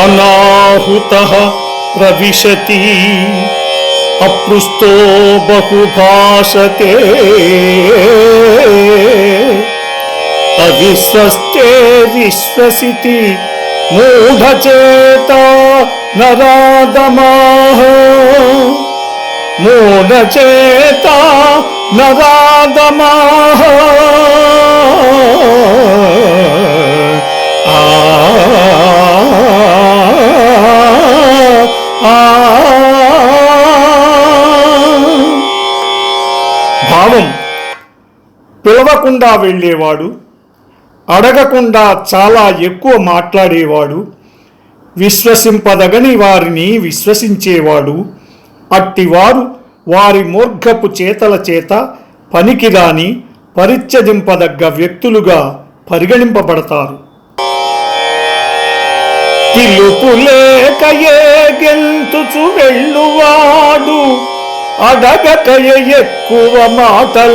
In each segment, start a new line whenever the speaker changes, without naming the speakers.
అనాహుత ప్రవిశతి అపృష్టో బహుభాషతే అవిశ్వస్తే విశ్వసితి మూఢచేత నరాదమాహ మూఢచేత నరాదమాహ పిలవకుండా వెళ్ళేవాడు అడగకుండా చాలా ఎక్కువ మాట్లాడేవాడు విశ్వసింపదగని వారిని విశ్వసించేవాడు అట్టివారు వారి మూర్ఘపు చేతల చేత పనికిరాని పరిత్యజింపదగ్గ వ్యక్తులుగా పరిగణింపబడతారు. తిలుపులేకయే గెంతుచు వెళ్ళువాడు అడగకయ ఎక్కువ మాటలాడువాడు.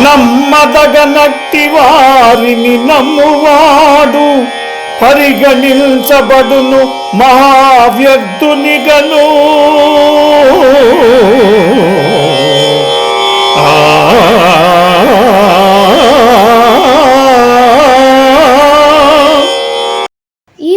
నమ్మదగనట్టి వారిని నమ్మువాడు. పరిగణించబడును మహావ్యర్థునిగను ఆ